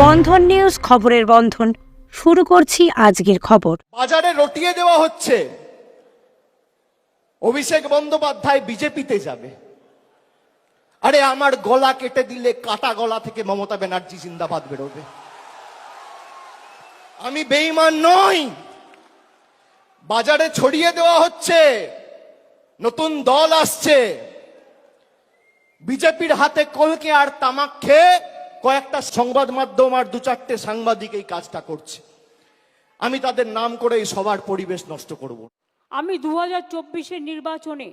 বন্ধন news খবরের বন্ধন। শুরু করছি আজকের খবর। বাজারে রটিয়ে দেওয়া হচ্ছে। অভিষেক বন্দ্যোপাধ্যায় বিজেপিতে যাবে। আরে আমার গলা কেটে দিলে কাটা গলা থেকে মমতা ব্যানার্জি জিন্দাবাদ বেরোবে। আমি বেইমান নই। বাজারে ছড়িয়ে দেওয়া হচ্ছে। নতুন দল আসছে। বিজেপির হাতে কলকে আর তামাক খেয়ে কয়েকটা সংবাদ মাধ্যম আর দু চারটে সাংবাদিক এই কাজটা করছে। আমি তাদের নাম করে এই সবার পরিবেশ নষ্ট করব। আমি দু হাজার চব্বিশের নির্বাচনে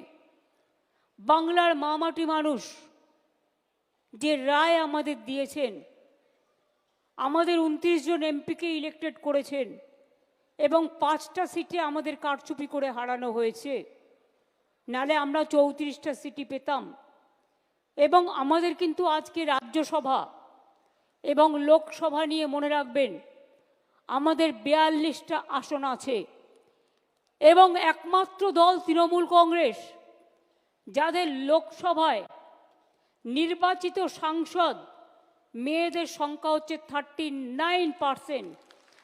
বাংলার মামাটি মানুষ যে রায় আমাদের দিয়েছেন, আমাদের উনত্রিশ জন এমপিকে ইলেক্টেড করেছেন এবং পাঁচটা সিটে আমাদের কারচুপি করে হারানো হয়েছে, নালে আমরা চৌত্রিশটা সিটি পেতাম। এবং আমাদের কিন্তু আজকে রাজ্যসভা এবং লোকসভা নিয়ে মনে রাখবেন, আমাদের বিয়াল্লিশটা আসন আছে এবং একমাত্র দল তৃণমূল কংগ্রেস, যাদের লোকসভায় নির্বাচিত সাংসদ মেয়েদের সংখ্যা হচ্ছে থার্টি নাইন পার্সেন্ট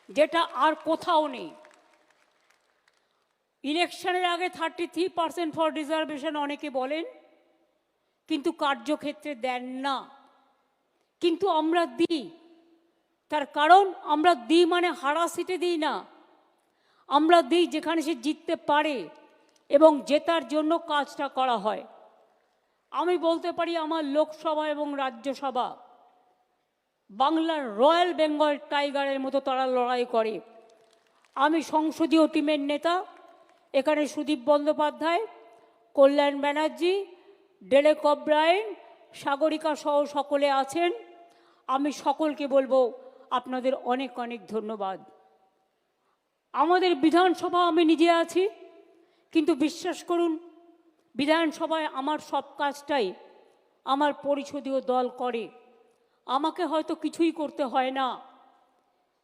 যেটা আর কোথাও নেই। ইলেকশনের আগে thirty three percent for reservation অনেকে বলেন, কিন্তু কার্যক্ষেত্রে দেন না। কিন্তু আমরা দিই। তার কারণ আমরা দিই মানে হারা সিটে দিই না। আমরা দিই যেখানে সে জিততে পারে এবং জেতার জন্য কাজটা করা হয়। আমি বলতে পারি আমার লোকসভা এবং রাজ্যসভা, বাংলার রয়্যাল বেঙ্গল টাইগারের মতো তারা লড়াই করে। আমি সংসদীয় টিমের নেতা, এখানে সুদীপ বন্দ্যোপাধ্যায়, কল্যাণ ব্যানার্জি ডেলেক অব্রায়ন সাগরিকা সহ সকলে আছেন। আমি সকলকে বলব, আপনাদের অনেক অনেক ধন্যবাদ। আমাদের বিধানসভা আমি নিজে আছি, কিন্তু বিশ্বাস করুন, বিধানসভায় আমার সব কাজটাই আমার পরিষদীয় দল করে। আমাকে হয়তো কিছুই করতে হয় না।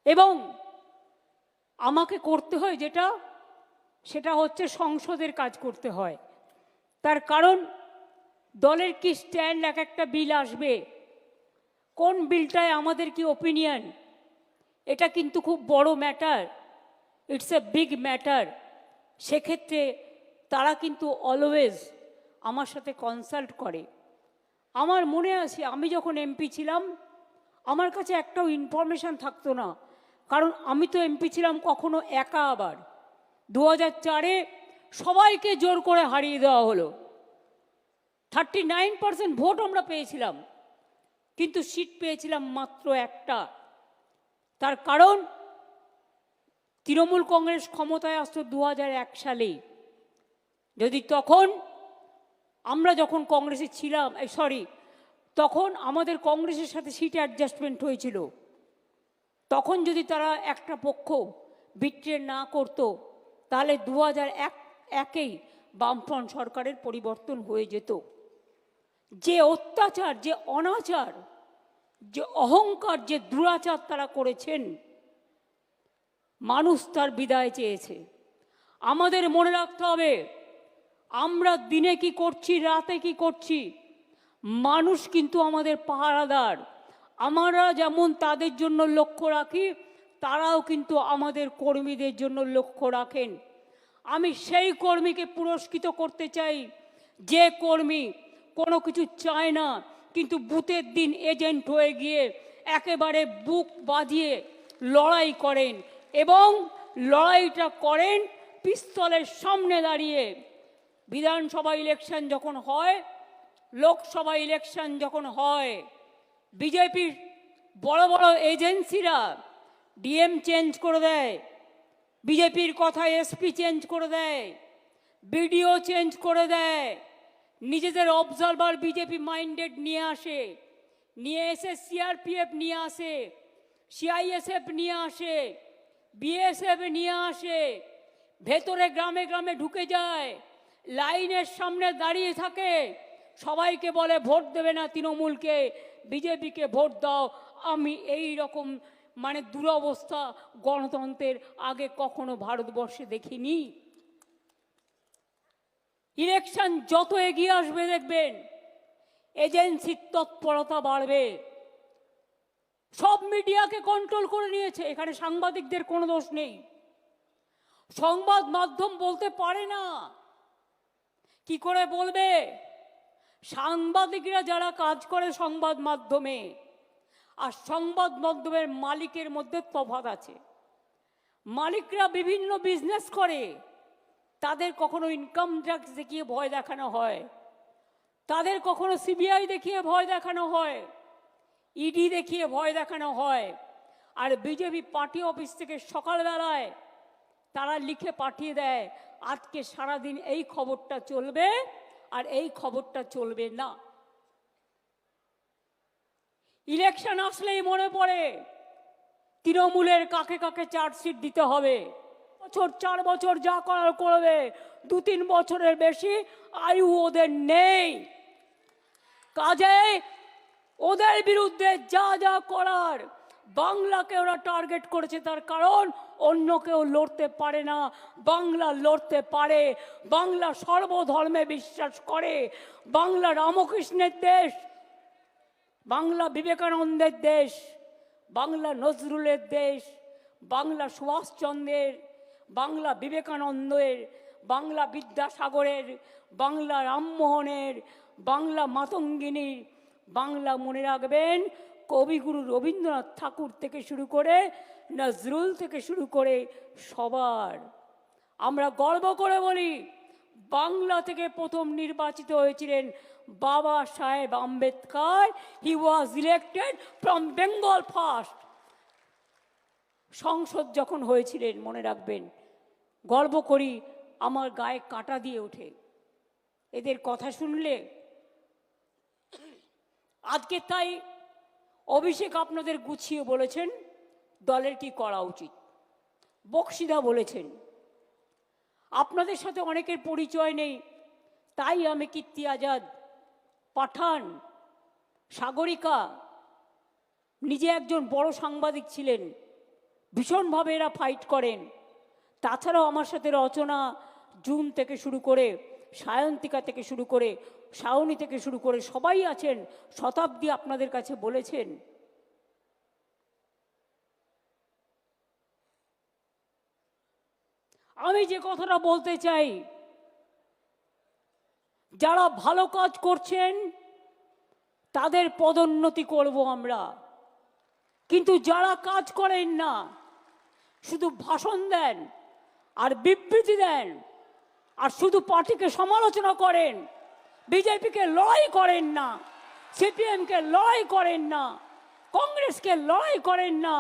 এবং আমাকে করতে হয় যেটা, সেটা হচ্ছে সংসদের কাজ করতে হয়। তার কারণ, দলের কি স্ট্যান্ড এক একটা বিল আসবে? কোন বিলটায় আমাদের কি ওপিনিয়ন এটা কিন্তু খুব বড় matter it's a big matter সেক্ষেত্রে তারা কিন্তু অলওয়েজ আমার সাথে কনসাল্ট করে। আমার মনে আছে, আমি যখন এমপি ছিলাম, আমার কাছে একটাও ইনফরমেশান থাকতো না। কারণ আমি তো এমপি ছিলাম কখনো একা আবার। দু চারে সবাইকে জোর করে হারিয়ে দেওয়া হলো। থার্টি নাইন পার্সেন্ট ভোট আমরা পেয়েছিলাম। কিন্তু সিট পেয়েছিলাম মাত্র একটা। তার কারণ, তৃণমূল কংগ্রেস ক্ষমতায় আসতো দু এক সালে। যদি তখন আমরা যখন কংগ্রেসে ছিলাম সরি তখন আমাদের কংগ্রেসের সাথে সিট অ্যাডজাস্টমেন্ট হয়েছিল। তখন যদি তারা একটা পক্ষ বিট্রে না করতো, তাহলে দু এক, একেই বামফ্রন্ট সরকারের পরিবর্তন হয়ে যেত। যে অত্যাচার, যে অনাচার যে অহংকার, যে দুরাচার তারা করেছেন, মানুষ তার বিদায় চেয়েছে। আমাদের মনে রাখতে হবে, আমরা দিনে কি করছি, রাতে কি করছি, মানুষ কিন্তু আমাদের পাহারাদার। আমরা যেমন তাদের জন্য লক্ষ্য রাখি, তারাও কিন্তু আমাদের কর্মীদের জন্য লক্ষ্য রাখেন। আমি সেই কর্মীকে পুরস্কৃত করতে চাই, যে কর্মী কোনো কিছু চায় না কিন্তু বুথের দিন এজেন্ট হয়ে গিয়ে একেবারে বুক বাঁধিয়ে লড়াই করেন এবং লড়াইটা করেন পিস্তলের সামনে দাঁড়িয়ে। বিধানসভা ইলেকশন যখন হয়, লোকসভা ইলেকশন যখন হয়, বিজেপির বড় বড় এজেন্সিরা ডিএম চেঞ্জ করে দেয়, বিজেপির কথায় এসপি চেঞ্জ করে দেয় বিডিও চেঞ্জ করে দেয়। নিজেদের অবজারভার বিজেপি মাইন্ডেড নিয়ে আসে, নিয়ে এসে সিআরপিএফ নিয়ে আসে সিআইএসএফ নিয়ে আসে বিএসএফ নিয়ে আসে, ভেতরে গ্রামে গ্রামে ঢুকে যায়, লাইনের সামনে দাঁড়িয়ে থাকে, সবাইকে বলে ভোট দেবে না তৃণমূলকে বিজেপিকে ভোট দাও, আমি এই রকম মানে দুরবস্থা গণতন্ত্রের আগে কখনো ভারতবর্ষে দেখিনি। ইলেকশন যত এগিয়ে আসবে দেখবেন এজেন্সির তৎপরতা বাড়বে। সব মিডিয়াকে কন্ট্রোল করে নিয়েছে, এখানে সাংবাদিকদের কোনো দোষ নেই। সংবাদ মাধ্যম বলতে পারে না। কি করে বলবে? সাংবাদিকরা যারা কাজ করে সংবাদ মাধ্যমে, আর সংবাদ মাধ্যমের মালিকের মধ্যে তফাৎ আছে। মালিকরা বিভিন্ন বিজনেস করে। তাদের কখনো ইনকাম ট্যাক্স দেখিয়ে ভয় দেখানো হয়। তাদের কখনো সিবিআই দেখিয়ে ভয় দেখানো হয়। ইডি দেখিয়ে ভয় দেখানো হয়। আর বিজেপি পার্টি অফিস থেকে সকালবেলায় তারা লিখে পাঠিয়ে দেয়, আজকে সারাদিন এই খবরটা চলবে আর এই খবরটা চলবে না। ইলেকশন আসলেই মনে পড়ে, তৃণমূলের কাকে কাকে চার্জশিট দিতে হবে। বছর, চার বছর যা করার করবে, দু তিন বছরের বেশি আয়ু ওদের নেই। কাজে ওদের বিরুদ্ধে যা যা করার, বাংলাকে ওরা টার্গেট করেছে তার কারণ অন্য কেউ লড়তে পারে না। বাংলা লড়তে পারে, বাংলা সর্বধর্মে বিশ্বাস করে, বাংলা রামকৃষ্ণের দেশ, বাংলা বিবেকানন্দের দেশ, বাংলা নজরুলের দেশ, বাংলা সুভাষচন্দ্রের বাংলা বিবেকানন্দের, বাংলা বিদ্যাসাগরের, বাংলা রামমোহনের, বাংলা মাতঙ্গিনীর, বাংলা মনে রাখবেন কবিগুরু রবীন্দ্রনাথ ঠাকুর থেকে শুরু করে নজরুল থেকে শুরু করে সবার। আমরা গর্ব করে বলি, বাংলা থেকে প্রথম নির্বাচিত হয়েছিলেন Baba Saheb Ambedkar. He was elected from Bengal first সংসদ যখন হয়েছিলেন, মনে রাখবেন গর্ব করি আমার গায়ে কাটা দিয়ে ওঠে। এদের কথা শুনলে আজকে তাই অভিষেক আপনাদের গুছিয়ে বলেছেন, দলের কি করা উচিত? বক্সিদা বলেছেন, আপনাদের সাথে অনেকের পরিচয় নেই, তাই আমি কীর্তি আজাদ পাঠান, সাগরিকা, নিজে একজন বড় সাংবাদিক ছিলেন, ভীষণভাবে এরা ফাইট করেন। তাছাড়াও আমার সাথে রচনা জুন থেকে শুরু করে, সায়ন্তিকা থেকে শুরু করে শাওনি থেকে শুরু করে সবাই আছেন, শতাব্দী আপনাদের কাছে বলেছেন। আমি যে কথাটা বলতে চাই, যারা ভালো কাজ করছেন, তাদের পদোন্নতি করব আমরা। কিন্তু যারা কাজ করেন না, শুধু ভাষণ দেন আর বিবৃতি দেন। আর শুধু পার্টিকে সমালোচনা করেন। বিজেপিকে লড়াই করেন না। সিপিএমকে লড়াই করেন না। কংগ্রেসকে লড়াই করেন না।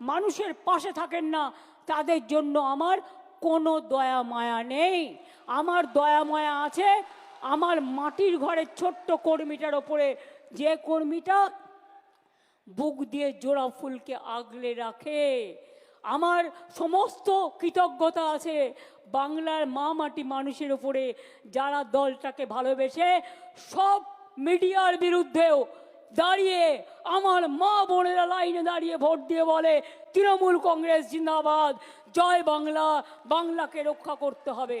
মানুষের পাশে থাকেন না। তাদের জন্য আমার কোনো দয়া মায়া নেই। আমার দয়া মায়া আছে আমার মাটির ঘরের ছোট্ট কর্মীটার ওপরে। যে কর্মীটা বুক দিয়ে জোড়া ফুলকে আগলে রাখে আমার সমস্ত কৃতজ্ঞতা আছে বাংলার মা মাটি মানুষের উপরে যারা দলটাকে ভালোবেসে সব মিডিয়ার বিরুদ্ধেও দাঁড়িয়ে আমার মা বোনেরা লাইনে দাঁড়িয়ে ভোট দিয়ে বলে, তৃণমূল কংগ্রেস জিন্দাবাদ, জয় বাংলা, বাংলাকে রক্ষা করতে হবে।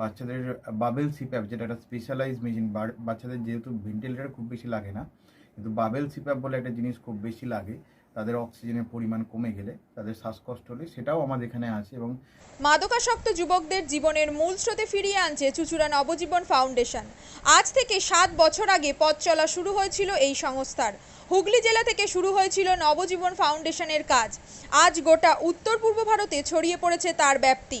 বাচ্চাদের বাবেল সিপ্যাপ যেটা একটা স্পেশালাইজ মেশিন বাচ্চাদের যেহেতু ভেন্টিলেটার খুব বেশি লাগে না, কিন্তু বাবেল সিপ্যাপ বলে একটা জিনিস খুব বেশি লাগে, তাদের অক্সিজেনের পরিমাণ কমে গেলে, তাদের শ্বাসকষ্ট হলে সেটাও আমাদের এখানে আছে এবং মাদকাসক্ত যুবকদের জীবনের মূল স্রোতে ফিরিয়ে আনছে চুচুড়া নবজীবন ফাউন্ডেশন। আজ থেকে সাত বছর আগে পথ চলা শুরু হয়েছিল এই সংস্থার। হুগলি জেলা থেকে শুরু হয়েছিল নবজীবন ফাউন্ডেশনের কাজ। আজ গোটা উত্তর পূর্ব ভারতে ছড়িয়ে পড়েছে তার ব্যাপ্তি।